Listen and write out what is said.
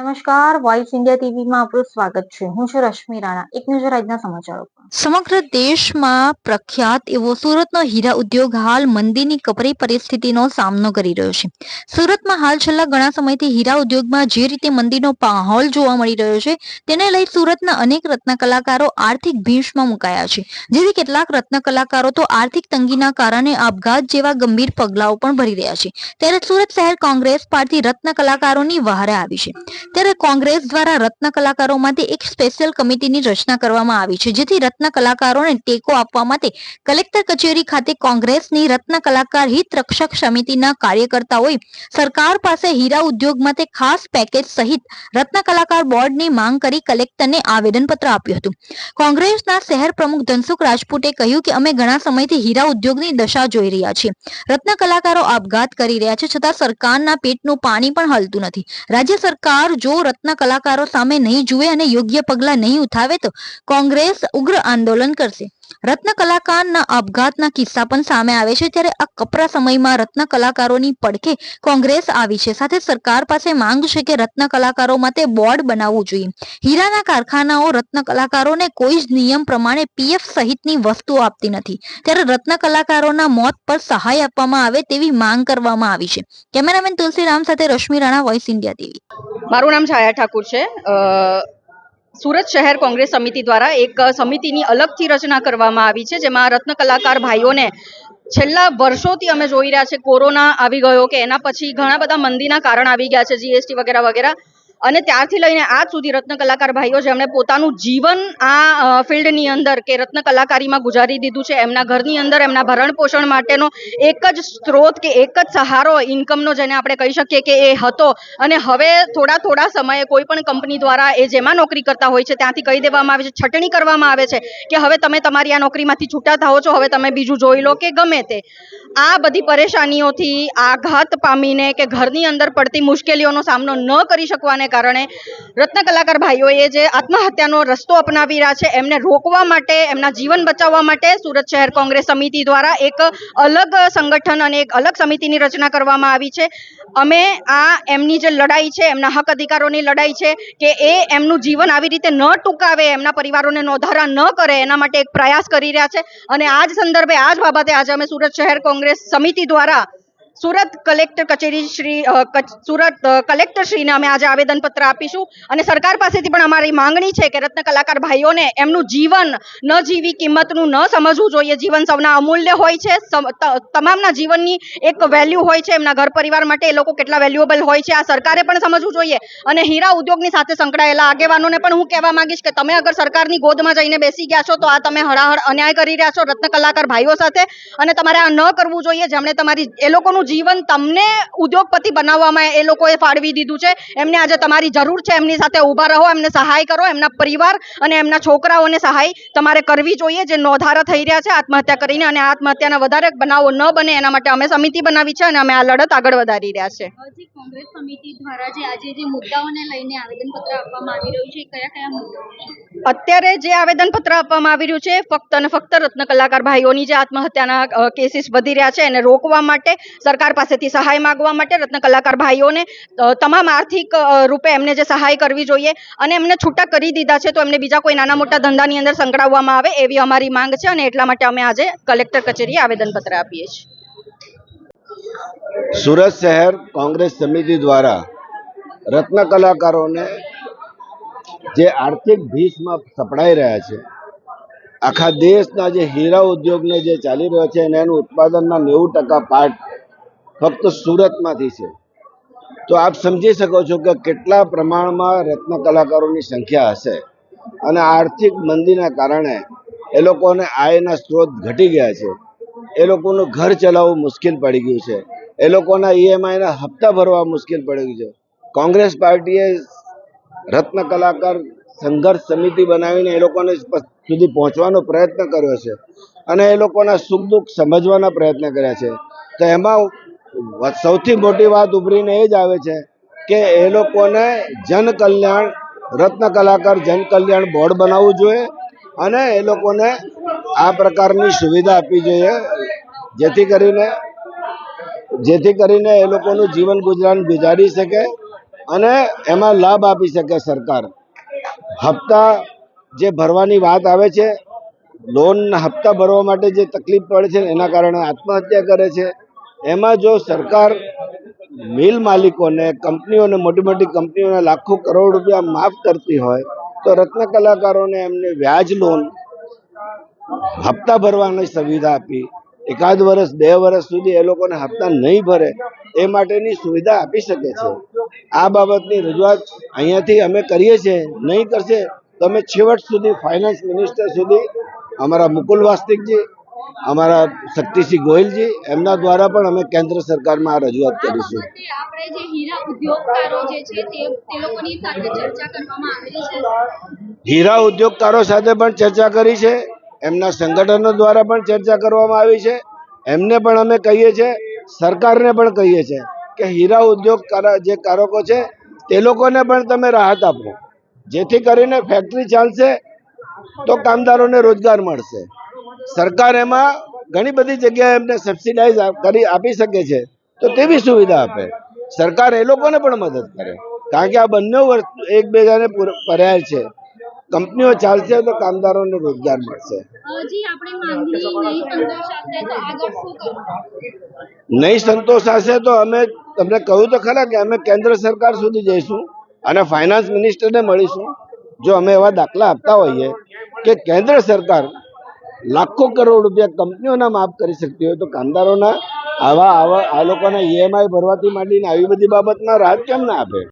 નમસ્કાર voice India ટીવીમાં આપનું સ્વાગત છે. હું છું રશ્મિ રાણા. એક નજર આજના સમાચારો સમગ્ર દેશમાં પ્રખ્યાત એવો સુરતનો હીરા ઉદ્યોગ હાલ મંદીની કપરી પરિસ્થિતિનો સામનો કરી રહ્યો છે. સુરતમાં હાલ છેલ્લા ઘણા સમયથી હીરા ઉદ્યોગમાં જે રીતે મંદીનો માહોલ જોવા મળી રહ્યો છે, તેને લઈ સુરતના અનેક રત્ન કલાકારો આર્થિક ભીંસમાં મુકાયા છે. જેથી કેટલાક રત્ન કલાકારો તો આર્થિક તંગીના કારણે આપઘાત જેવા ગંભીર પગલાઓ પણ ભરી રહ્યા છે. ત્યારે સુરત શહેર કોંગ્રેસ પાર્ટી રત્ન કલાકારોની વહારે આવી છે. ત્યારે કોંગ્રેસ દ્વારા રત્ન કલાકારો માટે એક સ્પેશિયલ કમિટીની રચના કરવામાં આવી છે, જેથી રત્ન કલાકારોને ટેકો આપવા માટે કલેક્ટર કચેરી ખાતે કોંગ્રેસની રત્ન કલાકાર હિત રક્ષક સમિતિના કાર્યકર્તાઓએ સરકાર પાસે હીરા ઉદ્યોગ માટે ખાસ પેકેજ સહિત રત્ન કલાકાર બોર્ડની માંગ કરી કલેક્ટરને આવેદનપત્ર આપ્યું હતું. કોંગ્રેસના શહેર પ્રમુખ ધનસુખ રાજપૂતે કહ્યું કે અમે ઘણા સમયથી હીરા ઉદ્યોગની દશા જોઈ રહ્યા છીએ. રત્ન કલાકારો આપઘાત કરી રહ્યા છે, છતાં સરકારના પેટનું પાણી પણ હલતું નથી. રાજ્ય સરકાર જો રત્ન કલાકારો સામે નહીં જુએ અને યોગ્ય પગલા નહીં ઉઠાવે તો કોંગ્રેસ ઉગ્ર આંદોલન કરશે. રત્ન કલાકારના આપઘાતના કિસ્સા પણ સામે આવે છે ત્યારે આ કપરા સમયમાં રત્ન કલાકારોની પડખે કોંગ્રેસ આવી છે. સાથે સરકાર પાસે માંગ છે કે રત્ન કલાકારો માટે બોર્ડ બનાવવું જોઈએ. હીરાના કારખાનાઓ રત્ન કલાકારોને કોઈ જ નિયમ પ્રમાણે પીએફ સહિતની વસ્તુઓ આપતી નથી. ત્યારે રત્ન કલાકારોના મોત પર સહાય આપવામાં આવે તેવી માંગ કરવામાં આવી છે. કેમેરામેન તુલસીરામ સાથે Rashmi Rana voice India TV મારું નામ છાયા ઠાકુર છે. સુરત શહેર કોંગ્રેસ સમિતિ દ્વારા એક સમિતિની અલગથી રચના કરવામાં આવી છે, જેમાં રત્ન કલાકાર ભાઈઓને છેલ્લા વર્ષોથી અમે જોઈ રહ્યા છે, કોરોના આવી ગયો કે એના પછી ઘણા બધા મંદીના કારણ આવી ગયા છે જીએસટી વગેરે વગેરે. અને ત્યારથી લઈને આજ સુધી રત્ન કલાકાર ભાઈઓ, જેમણે પોતાનું જીવન આ ફિલ્ડની અંદર કે રત્ન કલાકારીમાં ગુજારી દીધું છે, એમના ઘરની અંદર એમના ભરણ પોષણ માટેનો એક જ સ્ત્રોત કે એક જ સહારો ઇન્કમનો જેને આપણે કહી શકીએ કે એ હતો. અને હવે થોડા થોડા સમયે કોઈ પણ કંપની દ્વારા એ જેમાં નોકરી કરતા હોય છે, ત્યાંથી કહી દેવામાં આવે છે, છટણી કરવામાં આવે છે કે હવે તમે તમારી આ નોકરીમાંથી છૂટા થાઓ છો, હવે તમે બીજું જોઈ લો કે ગમે તે. આ બધી પરેશાનીઓથી આઘાત પામીને કે ઘરની અંદર પડતી મુશ્કેલીઓનો સામનો ન કરી શકવાને કારણે રત્ન કલાકાર ભાઈઓએ જે આત્મહત્યાનો રસ્તો અપનાવી રહ્યા છે, એમને રોકવા માટે, એમના જીવન બચાવવા માટે સુરત શહેર કોંગ્રેસ સમિતિ દ્વારા એક અલગ સંગઠન અને એક અલગ સમિતિની રચના કરવામાં આવી છે. અમે આ એમની જે લડાઈ છે, એમના હક અધિકારોની લડાઈ છે કે એ એમનું જીવન આવી રીતે ન ટૂંકાવે, એમના પરિવારોને નોંધારા ન કરે, એના માટે એક પ્રયાસ કરી રહ્યા છે. અને આ જ સંદર્ભે, આ જ બાબતે આજે અમે સુરત શહેર કોંગ્રેસ સમિતિ દ્વારા સુરત કલેક્ટર કચેરી શ્રી સુરત કલેક્ટરશ્રીને કલેક્ટર શ્રીને અમે આજે આવેદનપત્ર આપીશું અને સરકાર પાસેથી પણ અમારી માંગણી છે કે રત્ન કલાકાર ભાઈઓને એમનું જીવન ન જીવી કિંમતનું ન સમજવું જોઈએ. જીવન સૌના અમૂલ્ય હોય છે તમામના જીવનની એક વેલ્યુ હોય છે, એમના ઘર પરિવાર માટે એ લોકો કેટલા વેલ્યુએબલ હોય છે, આ સરકારે પણ સમજવું જોઈએ. અને હીરા ઉદ્યોગની સાથે સંકળાયેલા આગેવાનોને પણ હું કહેવા માંગીશ કે તમે અગર સરકારની ગોદમાં જઈને બેસી ગયા છો તો આ તમે હળાહળ અન્યાય કરી રહ્યા છો રત્ન કલાકાર ભાઈઓ સાથે. અને તમારે આ ન કરવું જોઈએ, જેમણે તમારી, એ લોકોનું જીવન તમને ઉદ્યોગપતિ બનાવવામાં એ લોકોએ ફાળવી દીધું છે. એમને આજે તમારી જરૂર છે. એમની સાથે ઊભા રહો એમને સહાય કરો એમના પરિવાર અને એમના છોકરાઓને સહાય તમારે કરવી જોઈએ. જે નોંધારા થઈ રહ્યા છે આત્મહત્યા કરીને અને આત્મહત્યાના વધારે બનાવો ન બને એના માટે અમે સમિતિ બનાવી છે અને અમે આ લડત આગળ વધારી રહ્યા છે. કોંગ્રેસ સમિતિ દ્વારા જે આજે જે મુદ્દાઓને લઈને આવેદનપત્ર આપવામાં આવી રહ્યું છે કયા કયા મુદ્દાઓ અત્યારે જે આવેદનપત્ર આપવામાં આવી રહ્યું છે ફક્ત અને ફક્ત રત્ન કલાકાર ભાઈઓની જે આત્મહત્યાના કેસીસ વધી રહ્યા છે એને રોકવા માટે સરકાર પાસેથી સહાય માગવા માટે રત્ન ભાઈઓને તમામ આર્થિક રૂપે એમને જે સહાય કરવી જોઈએ અને એમને છૂટા કરી દીધા છે તો એમને બીજા કોઈ નાના મોટા ધંધાની અંદર સંકળાવવામાં આવે એવી અમારી માંગ છે અને એટલા માટે અમે આજે કલેક્ટર કચેરીએ આવેદનપત્ર આપીએ છીએ. સુરત શહેર કોંગ્રેસ સમિતિ દ્વારા રત્ન કલાકારોને જે આર્થિક ભીષમાં સપડાઈ રહ્યા છે, આખા દેશના જે હીરા ઉદ્યોગને જે ચાલી રહ્યો છે અને એનું ઉત્પાદનના નેવું ટકા પાર્ટ ફક્ત સુરતમાંથી છે. તો આપ સમજી શકો છો કે કેટલા પ્રમાણમાં રત્ન કલાકારોની સંખ્યા હશે. અને આર્થિક મંદીના કારણે એ લોકોને આયના સ્ત્રોત ઘટી ગયા છે. એ લોકોનું ઘર ચલાવવું મુશ્કેલ પડી ગયું છે. એ લોકોના ઈએમઆઈના હપ્તા ભરવા મુશ્કેલ પડી ગયું છે. કોંગ્રેસ પાર્ટીએ રત્ન કલાકાર સંઘર્ષ સમિતિ બનાવીને એ લોકોને સુધી પહોંચવાનો પ્રયત્ન કર્યો છે. અને એ લોકોના સુખ દુઃખ સમજવાના પ્રયત્ન કર્યા છે. તો એમાં સૌથી મોટી વાત ઉભરીને એ જ આવે છે કે એ લોકોને જન કલ્યાણ રત્ન કલાકાર જન કલ્યાણ બોર્ડ બનાવવું જોઈએ અને એ લોકોને આ પ્રકારની સુવિધા આપવી જોઈએ. જેથી કરીને જેથી કરીને એ લોકોનું જીવન ગુજરાન ગુજારી શકે અને એમાં લાભ આપી શકે સરકાર. હપ્તા જે ભરવાની વાત આવે છે લોન હપ્તા ભરવા માટે જે તકલીફ પડે છે, એના કારણે આત્મહત્યા કરે છે એમાં જો સરકાર મિલ માલિકોને, કંપનીઓને, મોટી મોટી કંપનીઓને લાખો કરોડ રૂપિયા માફ કરતી હોય, તો રત્ન કલાકારોને એમને વ્યાજ લોન હપ્તા ભરવાની સુવિધા આપી, એકાદ વર્ષ, બે વર્ષ સુધી એ લોકોને હપ્તા નહીં ભરે, એ માટેની સુવિધા આપી શકે છે. આ બાબતની રજૂઆત અહીંયાથી અમે કરીએ છીએ. નહીં કરશે તો અમે છેવટ સુધી ફાઇનાન્સ મિનિસ્ટર સુધી, અમારા મુકુલ વાસ્તિકજી અમારા શક્તિસિંહ ગોયલજી એમના દ્વારા પણ અમે કેન્દ્ર સરકારમાં આ રજૂઆત કરીશું. હીરા ઉદ્યોગકારો સાથે પણ ચર્ચા કરી છે એમના સંગઠનો દ્વારા પણ ચર્ચા કરવામાં આવી છે. એમને પણ અમે કહીએ છીએ સરકારને પણ કહીએ છીએ કે હીરા ઉદ્યોગ જે કારકો છે તે લોકોને પણ તમે રાહત આપો. જેથી કરીને ફેક્ટરી ચાલશે તો કામદારોને રોજગાર મળશે. સરકાર એમાં ઘણી બધી જગ્યાએ એમને સબસિડાઇઝ કરી આપી શકે છે. તો તેવી સુવિધા આપે. સરકાર એ લોકોને પણ મદદ કરે. કારણ કે આ બંને એકબીજાને પૂર- પર્યાય છે. કંપનીઓ ચાલશે તો કામદારોને રોજગાર મળશે. નહીં સંતોષાશે તો અમે તમને કહ્યું તો ખરા કે અમે કેન્દ્ર સરકાર સુધી જઈશું અને ફાઇનાન્સ મિનિસ્ટરને મળીશું. જો અમે એવા દાખલા આપતા હોઈએ કે કેન્દ્ર સરકાર લાખો કરોડ રૂપિયા કંપનીઓના માફ કરી શકતી હોય તો કામદારોના આવા આવા આ લોકોના ઈએમઆઈ ભરવાથી માંડીને આવી બધી બાબતમાં રાહત કેમ ના આપે?